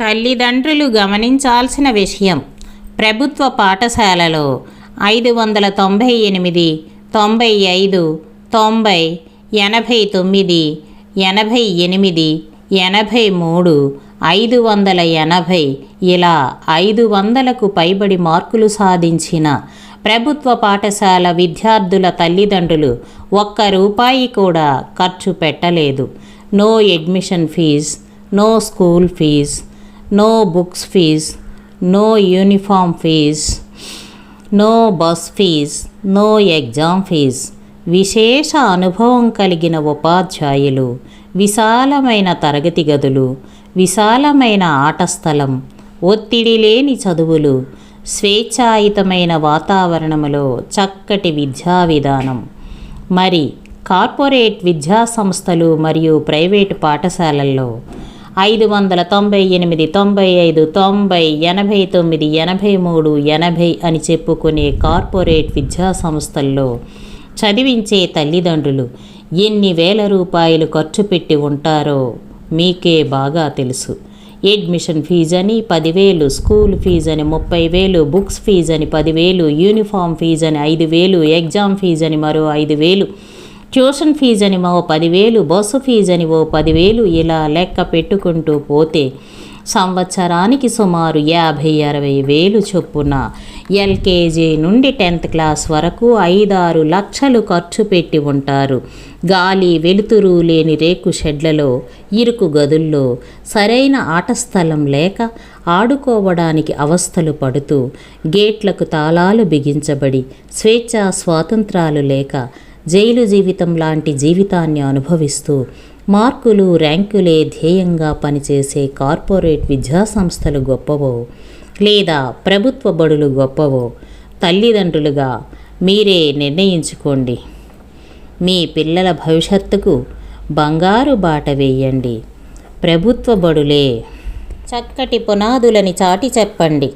తల్లిదండ్రులు గమనించాల్సిన విషయం. ప్రభుత్వ పాఠశాలలో ఐదు వందల తొంభై ఎనిమిది తొంభై ఐదు తొంభై ఎనభై తొమ్మిది ఎనభై ఎనిమిది ఎనభై మూడు ఐదు వందల ఎనభై ఇలా ఐదు వందలకు పైబడి మార్కులు సాధించిన ప్రభుత్వ పాఠశాల విద్యార్థుల తల్లిదండ్రులు ఒక్క రూపాయి కూడా ఖర్చు పెట్టలేదు. No admission fee no school fee no books fee no uniform fee no bus fee no exam fee విశేష అనుభవం కలిగిన ఉపాధ్యాయులు. విశాలమైన తరగతి గదులు. విశాలమైన ఆట స్థలం. ఒత్తిడి లేని చదువులు. స్వేచ్ఛాయుతమైన వాతావరణములో చక్కటి విద్యా విధానం. మరి కార్పొరేట్ విద్యా సంస్థలు మరియు ప్రైవేటు పాఠశాలల్లో ఐదు వందల తొంభై ఎనిమిది తొంభై ఐదు తొంభై ఎనభై తొమ్మిది ఎనభై మూడు ఎనభై అని చెప్పుకునే కార్పొరేట్ విద్యా సంస్థల్లో చదివించే తల్లిదండ్రులు ఎన్ని వేల రూపాయలు ఖర్చు పెట్టి ఉంటారో మీకే బాగా తెలుసు. అడ్మిషన్ ఫీజు అని పదివేలు స్కూల్ ఫీజు అని ముప్పై వేలు బుక్స్ ఫీజు అని పదివేలు యూనిఫామ్ ఫీజు అని ఐదు వేలు ఎగ్జామ్ ఫీజు అని మరో ఐదు వేలు ట్యూషన్ ఫీజు అని ఓ పదివేలు బస్సు ఫీజు అని ఓ పదివేలు ఇలా లెక్క పెట్టుకుంటూ పోతే సంవత్సరానికి సుమారు యాభై అరవై వేలు చొప్పున ఎల్కేజీ నుండి టెన్త్ క్లాస్ వరకు ఐదారు లక్షలు ఖర్చు పెట్టి ఉంటారు. గాలి వెలుతురు లేని రేకు షెడ్లలో ఇరుకు గదుల్లో సరైన ఆట స్థలం లేక ఆడుకోవడానికి అవస్థలు పడుతూ గేట్లకు తాళాలు బిగించబడి స్వేచ్ఛా స్వాతంత్రాలు లేక జైలు జీవితం లాంటి జీవితాన్ని అనుభవిస్తూ మార్కులు ర్యాంకులే ధ్యేయంగా పనిచేసే కార్పొరేట్ విద్యాసంస్థలు గొప్పవో లేదా ప్రభుత్వ బడులు గొప్పవో తల్లిదండ్రులుగా మీరే నిర్ణయించుకోండి. మీ పిల్లల భవిష్యత్తుకు బంగారు బాట వేయండి. ప్రభుత్వ బడులే చక్కటి పునాదులని చాటి చెప్పండి.